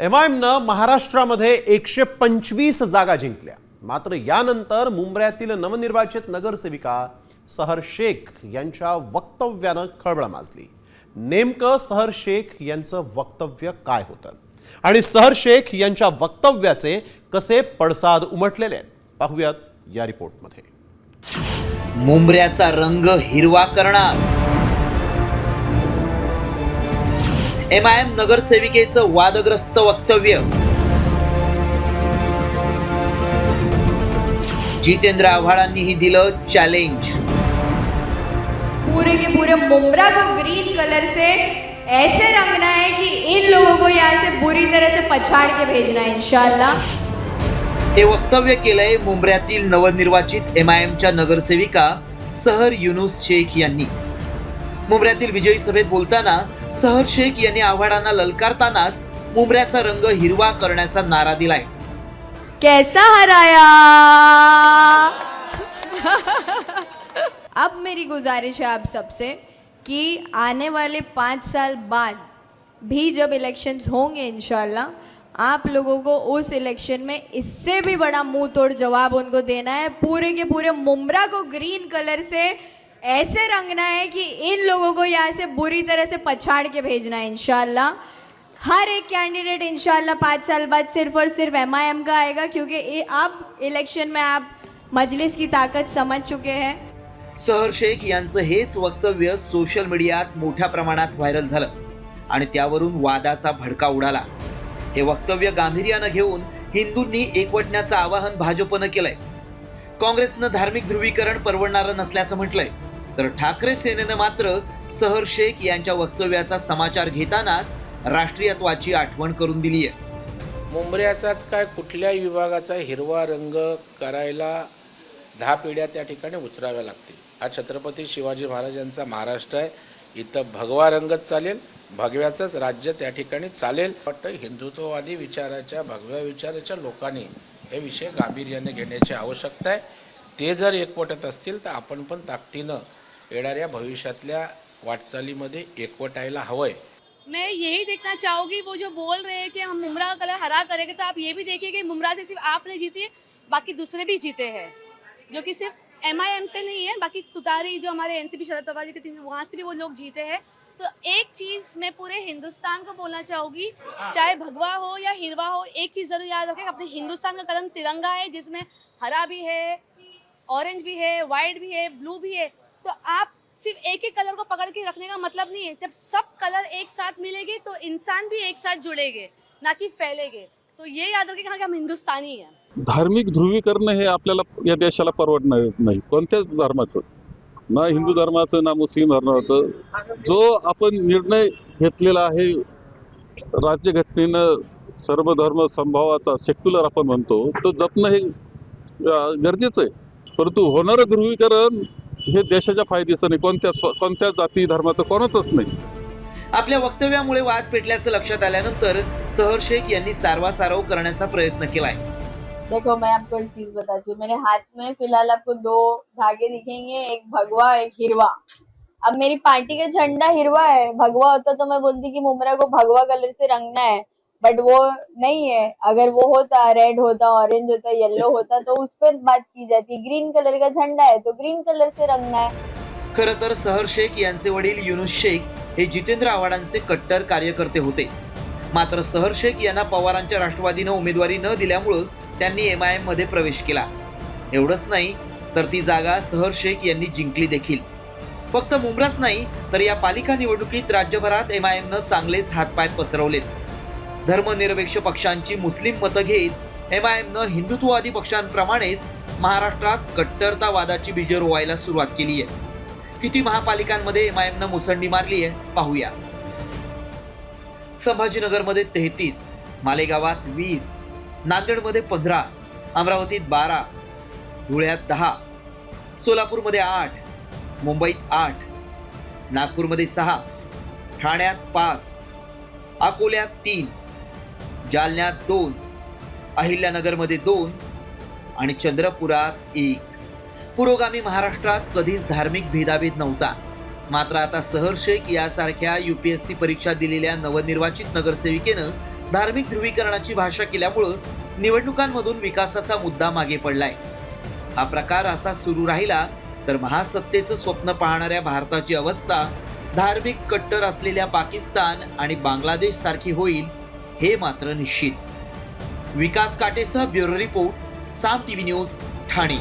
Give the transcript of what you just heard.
M I एमनं महाराष्ट्रामध्ये एकशे पंचवीस जागा जिंकल्या. मात्र यानंतर मुंबऱ्यातील नवनिर्वाचित नगरसेविका सहर शेख यांच्या वक्तव्यानं खळबळ माजली. नेमकं सहर शेख यांचं वक्तव्य काय होतं? आणि सहर शेख यांच्या वक्तव्याचे कसे पडसाद उमटलेले आहेत? पाहूयात या रिपोर्टमध्ये. मुंबऱ्याचा रंग हिरवा करणार. एम आय एम नगरसेविकेचं वादग्रस्त वक्तव्य. जितेंद्र आव्हाडांनीही दिलं चॅलेंज पूरे के पूरे मुमरा को ग्रीन कलर से ऐसे रंगना है कि इन लोगों को यहाँ से बुरी तरह से पछाड़ के भेजना है इंशाल्लाह। हे वक्तव्य केलंय मुंबऱ्यातील नवनिर्वाचित एम आय एमच्या नगरसेविका सहर युनुस शेख यांनी. मुंबऱ्यातील विजयी सभेत बोलताना सहर शेख यांनी आव्हाडांना ललकारतानाच मुंबऱ्याचा रंग हिरवा करण्याचा नारा दिलाय. कैसा हराया? अब मेरी गुजारिश है आप सबसे कि आने वाले पाँच साल बाद भी जब इलेक्शंस होंगे इंशाल्लाह आप लोगों को उस इलेक्शन में इससे भी बड़ा मुंह तोड़ जवाब उनको देना है। पूरे के पूरे मुमरा को ग्रीन कलर से ऐसे रंगना है कि इन लोगों को यहाँ से बुरी तरह से पछाड़ के भेजना है इनशाला हर एक कैंडिडेट इनशाला पाँच साल बाद सिर्फ और सिर्फ एम का आएगा क्योंकि ये- अब इलेक्शन में आप मजलिस की ताकत समझ चुके हैं। सहर शेख यांचं हेच वक्तव्य सोशल मीडियात मोठ्या प्रमाणात व्हायरल झालं आणि त्यावरून वादाचा भडका उडाला. हे वक्तव्य गांभीर्यानं घेऊन हिंदूंनी एकवटण्याचं आवाहन भाजपनं केलंय. काँग्रेसनं धार्मिक ध्रुवीकरण परवडणारं नसल्याचं म्हटलंय. तर ठाकरे सेनेनं मात्र सहर शेख यांच्या वक्तव्याचा समाचार घेतानाच राष्ट्रीयत्वाची आठवण करून दिली आहे. मुंबऱ्याचाच काय कुठल्याही विभागाचा हिरवा रंग करायला दहा पिढ्या त्या ठिकाणी उतराव्या लागतील. हा छत्रपती शिवाजी महाराजांचा महाराष्ट्र आहे. इथं भगवा रंगच चालेल भगव्याचंच राज्य त्या ठिकाणी चालेल. वाटतं हिंदुत्ववादी विचाराच्या भगव्या विचाराच्या लोकांनी हे विषय गांभीर्याने घेण्याची आवश्यकता आहे. ते जर एकवटत असतील तर आपण पण ताकदीनं येणाऱ्या भविष्यातल्या वाटचालीमध्ये एकवटायला हवं आहे मैं यही देखना चाहूँगी वो जो बोल रहे हैं कि हम मुमरा का कलर हरा करेंगे तो आप ये भी देखिए कि मुमरा से सिर्फ़ आप नहीं जीती बाकी दूसरे भी जीते हैं जो कि सिर्फ़ एम आई एम से नहीं है बाकी तुतारी जो हमारे N C P Sharad Pawar ji के टीम वहाँ से भी वो लोग जीते हैं। तो एक चीज़ मैं पूरे हिंदुस्तान को बोलना चाहूँगी चाहे भगवा हो या हिरवा हो एक चीज़ ज़रूर याद रखें अपने हिंदुस्तान का कलम तिरंगा है जिसमें हरा भी है ऑरेंज भी है वाइट भी है ब्लू भी है तो आप सिर्फ एक ही कलर को पकड़ के रखने का मतलब नहीं है। जब सब कलर एक साथ मिलेंगे तो इंसान भी एक साथ जुड़ेंगे ना कि फैलेंगे। तो ये याद रखें हाँ कि हम हिंदुस्तानी हैं। धार्मिक ध्रुवीकरण हे आपल्याला या देशाला परवडणार नाही. कोणत्याच धर्माचं ना हिंदू धर्माचं ना मुस्लिम धर्माचं. जो आपण निर्णय घेतलेला आहे राज्यघटनेनं सर्व धर्म संभावाचा सेक्युलर आपण म्हणतो तो जपणं हे गरजेचं आहे. परंतु होणारं ध्रुवीकरण हे देशाच्या फायद्याचं नाही. कोणत्याच कोणत्याच जाती धर्माचं कोणाचंच नाही. आपल्या वक्तव्यामुळे वाद पेटल्याचं लक्षात आल्यानंतर सहर शेख यांनी सारवासारव करण्याचा प्रयत्न केलाय. देखो मैं आपको एक चीज बताती हूँ। मेरे हाथ में फिलहाल आपको दो धागे दिखेंगे एक भगवा एक हिरवा। अब मेरी पार्टी का झंडा हिरवा है भगवा होता तो मैं बोलती कि मुमरा को भगवा कलर से रंगना है। बट वो नहीं है। अगर वो होता रेड होता ऑरेंज होता येलो होता तो उस पर बात की जाती। ग्रीन कलर का झंडा है तो ग्रीन कलर से रंगना है। खर तर सहर शेख यांचे वडील युनुस शेख हे जितेंद्र आव्हाडांचे कट्टर कार्यकर्ते होते. मात्र सहर शेख यांना पवारांच्या राष्ट्रवादीनं उमेदवारी न दिल्यामुळं त्यांनी एम आय एममध्ये प्रवेश केला. एवढंच नाही तर ती जागा सहर शेख यांनी जिंकली देखील. फक्त मुंब्राच नाही तर या पालिका निवडणुकीत राज्यभरात एम आय एमनं चांगलेच हातपाय पसरवलेत. धर्मनिरपेक्ष पक्षांची मुस्लिम मतं घेत एम आय एमनं हिंदुत्ववादी पक्षांप्रमाणेच महाराष्ट्रात कट्टरतावादाची बीजं रोवायला सुरुवात केली आहे. किती महापालिकांमध्ये एम आय एमनं मुसंडी मारली आहे पाहूया. संभाजीनगरमध्ये तेहतीस मालेगावात वीस नांदेडमध्ये पंधरा अमरावतीत बारा धुळ्यात दहा सोलापूरमध्ये आठ मुंबईत आठ नागपूरमध्ये सहा ठाण्यात पाच अकोल्यात तीन जालन्यात दोन अहिल्यानगरमध्ये दोन आणि चंद्रपुरात एक. पुरोगामी महाराष्ट्रात कधीच धार्मिक भेदाभेद नव्हता. मात्र आता सहर शेख यासारख्या सी परीक्षा दिलेल्या नवनिर्वाचित नगरसेविकेनं धार्मिक ध्रुवीकरणाची भाषा केल्यामुळं निवडणुकांमधून विकासाचा मुद्दा मागे पडलाय. हा प्रकार असा सुरू राहिला तर महासत्तेचं स्वप्न पाहणाऱ्या भारताची अवस्था धार्मिक कट्टर असलेल्या पाकिस्तान आणि बांगलादेश सारखी होईल हे मात्र निश्चित. Vikas काटेसह bureau report Saam TV news Thane.